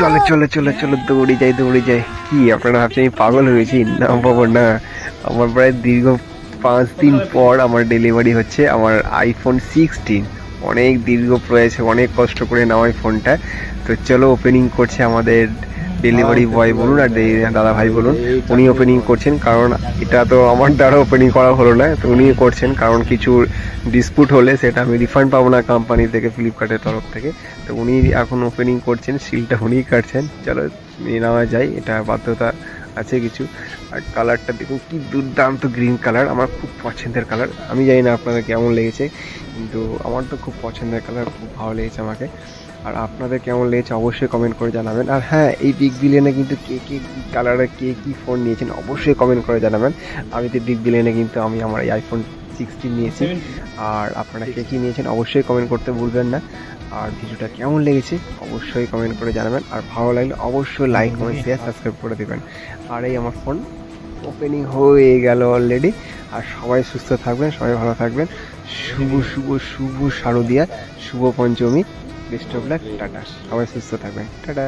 চলে চলে চলে চলে, দৌড়ে যাই দৌড়ে যাই। কি, আপনারা ভাবছেন আমি পাগল হয়েছি না বাবা না। আমার প্রায় দীর্ঘ পাঁচ দিন পর আমার ডেলিভারি হচ্ছে আমার আইফোন সিক্সটিন অনেক দীর্ঘ প্রয়াসে, অনেক কষ্ট করে নেওয়া ফোনটা তো চলো ওপেনিং করছে আমাদের ডেলিভারি বয় বলুন আর দে- দাদা ভাই বলুন উনি ওপেনিং করছেন কারণ এটা তো আমার দ্বারা ওপেনিং করা হলো না তো উনি করছেন কারণ কিছু ডিসপুট হলে সেটা আমি রিফান্ড পাবো না কোম্পানি থেকে ফ্লিপকার্টের তরফ থেকে। তো উনি এখন ওপেনিং করছেন সিলটা উনিই কাটছেন। চলো নিয়ে নেওয়া যায় এটা বাধ্যতা আছে কিছু। আর কালারটা দেখুন, কি দুর্দান্ত গ্রিন কালার আমার খুব পছন্দের কালার আমি জানি না আপনাদের কেমন লেগেছে, কিন্তু আমার তো খুব পছন্দের কালার খুব ভালো লেগেছে আমাকে। আর আপনাদের কেমন লেগেছে অবশ্যই কমেন্ট করে জানাবেন। আর হ্যাঁ এই বিগ বিলিয়নে কিন্তু কে কে কী কালারে কে কী ফোন নিয়েছেন অবশ্যই কমেন্ট করে জানাবেন। আমি তো বিগ বিলিয়নে কিন্তু আমি আমার এই আইফোন সিক্সটিন নিয়েছি। আর আপনারা কে কী নিয়েছেন অবশ্যই কমেন্ট করতে ভুলবেন না। আর ভিডিওটা কেমন লেগেছে অবশ্যই কমেন্ট করে জানাবেন। আর ভালো লাগলে অবশ্যই লাইক কমেন্ট শেয়ার সাবস্ক্রাইব করে দেবেন। আর এই আমার ফোন ওপেনিং হয়ে গেল অলরেডি আর সবাই সুস্থ থাকবেন, সবাই ভালো থাকবেন। শুভ শুভ শুভ শারদিয়া, শুভ পঞ্চমী। Best of luck tata. সবাই সুস্থ থাকবেন। টাটা।